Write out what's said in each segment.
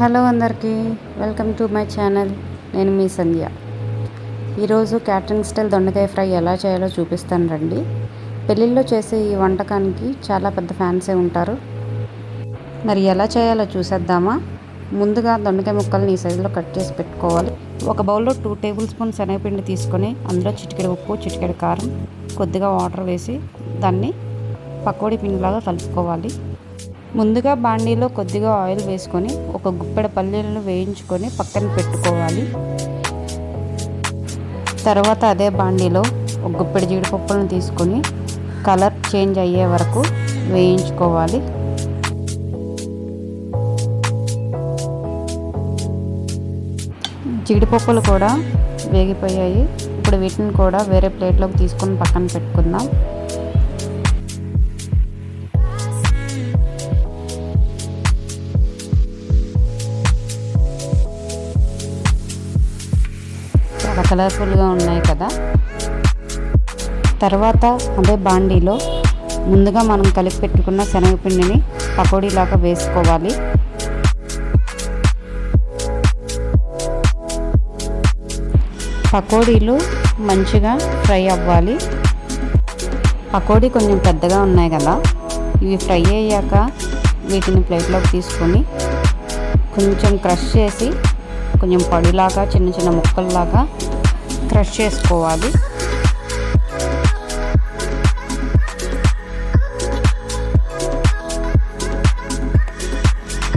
Hello అందరికీ welcome to my channel. నేను మీ సంధ్య. ఈరోజు క్యాటరింగ్ స్టైల్ దొండకాయ ఫ్రై ఎలా చేయాలో చూపిస్తాను రండి. పెళ్ళిళ్ళలో చేసే ఈ వంటకానికి చాలా పెద్ద ఫ్యాన్సే ఉంటారు. మరి ఎలా చేయాలో చూసేద్దామా? ముందుగా దొండకాయ ముక్కల్ని ఈ సైజులో కట్ చేసి పెట్టుకోవాలి. ఒక బౌల్లో టూ టేబుల్ స్పూన్ శనగపిండి తీసుకొని అందులో చిటికెడు ఉప్పు చిటికెడు కారం కొద్దిగా వాటర్ వేసి దాన్ని పకోడీ పిండిలాగా కలుపుకోవాలి. ముందుగా బాండీలో కొద్దిగా ఆయిల్ వేసుకొని ఒక గుప్పెడ పల్లీలను వేయించుకొని పక్కన పెట్టుకోవాలి. తర్వాత అదే బాండీలో ఒక గుప్పెడ జీడిపప్పులను తీసుకొని కలర్ చేంజ్ అయ్యే వరకు వేయించుకోవాలి. జీడిపప్పులు కూడా వేగిపోయాయి. ఇప్పుడు వీటిని కూడా వేరే ప్లేట్లోకి తీసుకొని పక్కన పెట్టుకుందాం. చాలా కలర్ఫుల్గా ఉన్నాయి కదా. తర్వాత అదే బాండీలో ముందుగా మనం కలిపి పెట్టుకున్న శనగపిండిని పకోడీలాగా వేసుకోవాలి. పకోడీలు మంచిగా ఫ్రై అవ్వాలి. పకోడీ కొంచెం పెద్దగా ఉన్నాయి కదా. ఇవి ఫ్రై అయ్యాక వీటిని ప్లేట్లోకి తీసుకొని కొంచెం క్రష్ చేసి కొంచెం పొడిలాగా చిన్న చిన్న ముక్కల్లాగా క్రష్ చేసుకోవాలి.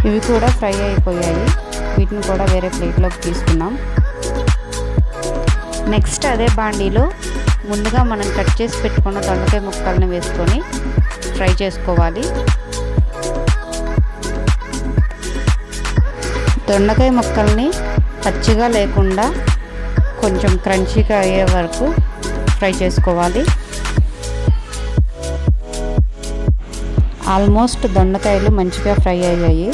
ఇవి కూడా ఫ్రై అయిపోయాయి. వీటిని కూడా వేరే ప్లేట్లోకి తీసుకున్నాం నెక్స్ట్ అదే బాండీలో ముందుగా మనం కట్ చేసి పెట్టుకున్న దొండకాయ ముక్కల్ని వేసుకొని ఫ్రై చేసుకోవాలి. దొండకాయ ముక్కల్ని పచ్చిగా లేకుండా కొంచెం క్రంచీగా అయ్యే వరకు ఫ్రై చేసుకోవాలి. ఆల్మోస్ట్ దొండకాయలు మంచిగా ఫ్రై అయ్యాయి.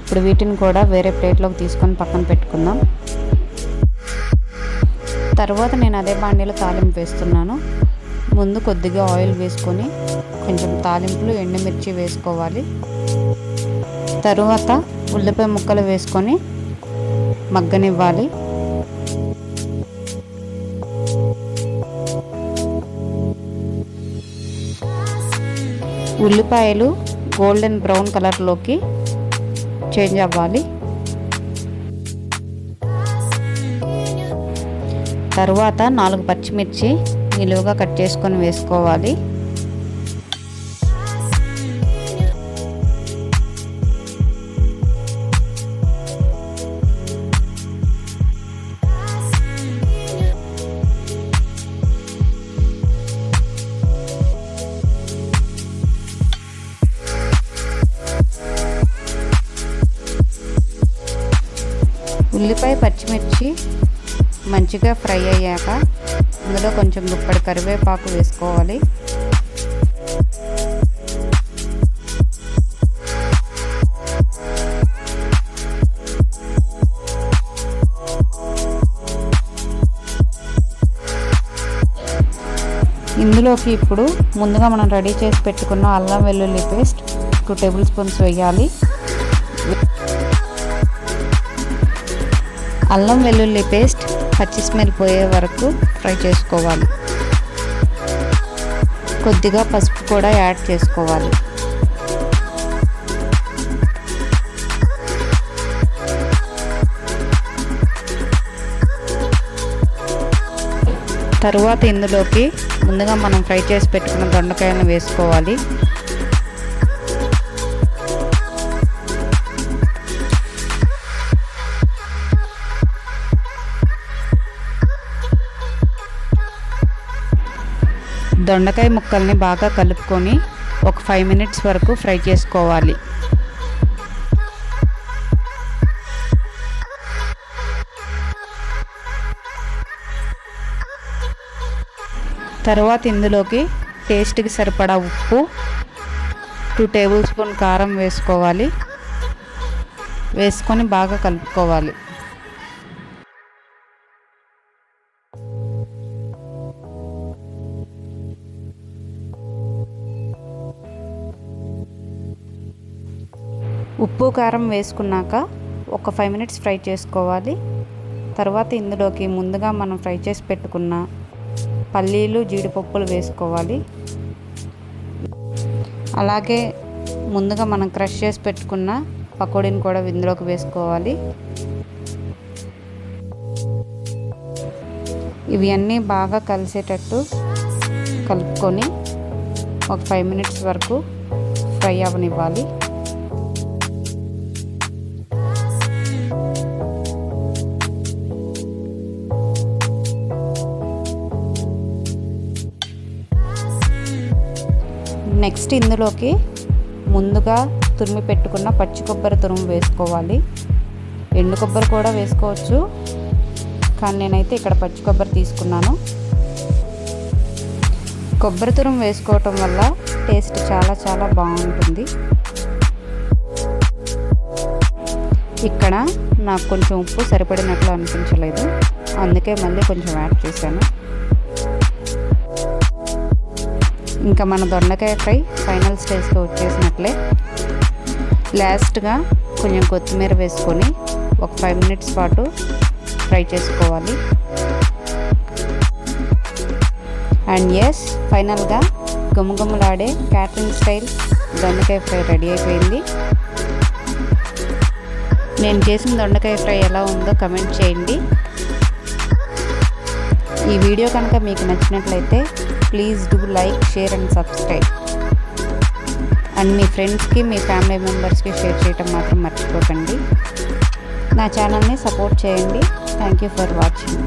ఇప్పుడు వీటిని కూడా వేరే ప్లేట్లోకి తీసుకొని పక్కన పెట్టుకుందాం. తర్వాత నేను అదే బాండీలో తాలింపు వేస్తున్నాను. ముందు కొద్దిగా ఆయిల్ వేసుకొని కొంచెం తాలింపులు ఎండుమిర్చి వేసుకోవాలి. తరువాత ఉల్లిపాయ ముక్కలు వేసుకొని మగ్గనివ్వాలి. ఉల్లిపాయలు గోల్డెన్ బ్రౌన్ కలర్లోకి చేంజ్ అవ్వాలి. తరువాత నాలుగు పచ్చిమిర్చి నిలువుగా కట్ చేసుకొని వేసుకోవాలి. ఉల్లిపాయ పచ్చిమిర్చి మంచిగా ఫ్రై అయ్యాక అందులో కొంచెం గుప్పడి కరివేపాకు వేసుకోవాలి. ఇందులోకి ఇప్పుడు ముందుగా మనం రెడీ చేసి పెట్టుకున్న అల్లం వెల్లుల్లి పేస్ట్ టూ టేబుల్ స్పూన్స్ వేయాలి. అల్లం వెల్లుల్లి పేస్ట్ పచ్చి స్మెల్ పోయే వరకు ఫ్రై చేసుకోవాలి. కొద్దిగా పసుపు కూడా యాడ్ చేసుకోవాలి. తరువాత ఇందులోకి ముందుగా మనం ఫ్రై చేసి పెట్టుకున్న దొండకాయలను వేసుకోవాలి. దొండకాయ ముక్కల్ని బాగా కలుపుకొని ఒక ఫైవ్ మినిట్స్ వరకు ఫ్రై చేసుకోవాలి. తర్వాత ఇందులోకి టేస్ట్కి సరిపడా ఉప్పు టూ టేబుల్ స్పూన్ కారం వేసుకోవాలి. వేసుకొని బాగా కలుపుకోవాలి. ఉప్పు కారం వేసుకున్నాక ఒక ఫైవ్ మినిట్స్ ఫ్రై చేసుకోవాలి. తర్వాత ఇందులోకి ముందుగా మనం ఫ్రై చేసి పెట్టుకున్న పల్లీలు జీడిపప్పులు వేసుకోవాలి. అలాగే ముందుగా మనం క్రష్ చేసి పెట్టుకున్న పకోడీని కూడా ఇందులోకి వేసుకోవాలి. ఇవి అన్నీ బాగా కలిసేటట్టు కలుపుకొని ఒక ఫైవ్ మినిట్స్ వరకు ఫ్రై అవ్వనివ్వాలి నెక్స్ట్ ఇందులోకి ముందుగా తురిమి పెట్టుకున్న పచ్చి కొబ్బరి తురుము వేసుకోవాలి. ఎండు కొబ్బరి కూడా వేసుకోవచ్చు. కానీ నేనైతే ఇక్కడ పచ్చి కొబ్బరి తీసుకున్నాను. కొబ్బరి తురుము వేసుకోవటం వల్ల టేస్ట్ చాలా చాలా బాగుంటుంది. ఇక్కడ నాకు కొంచెం ఉప్పు సరిపడినట్లు అనిపించలేదు. అందుకే మళ్ళీ కొంచెం యాడ్ చేశాను. ఇంకా మన దొండకాయ ఫ్రై ఫైనల్ స్టేజ్కి వచ్చేసినట్లే. లాస్ట్గా కొంచెం కొత్తిమీర వేసుకొని ఒక ఫైవ్ మినిట్స్ పాటు ఫ్రై చేసుకోవాలి. అండ్ ఎస్ ఫైనల్గా గుమగుమలాడే క్యాటరింగ్ స్టైల్ దొండకాయ ఫ్రై రెడీ అయిపోయింది. నేను చేసిన దొండకాయ ఫ్రై ఎలా ఉందో కమెంట్ చేయండి. ఈ వీడియో కనుక మీకు నచ్చినట్లయితే please do like share and subscribe and మీ ఫ్రెండ్స్కి మీ ఫ్యామిలీ మెంబర్స్కి షేర్ చేయటం మాత్రం మర్చిపోకండి. నా ఛానల్ని సపోర్ట్ చేయండి. Thank you for watching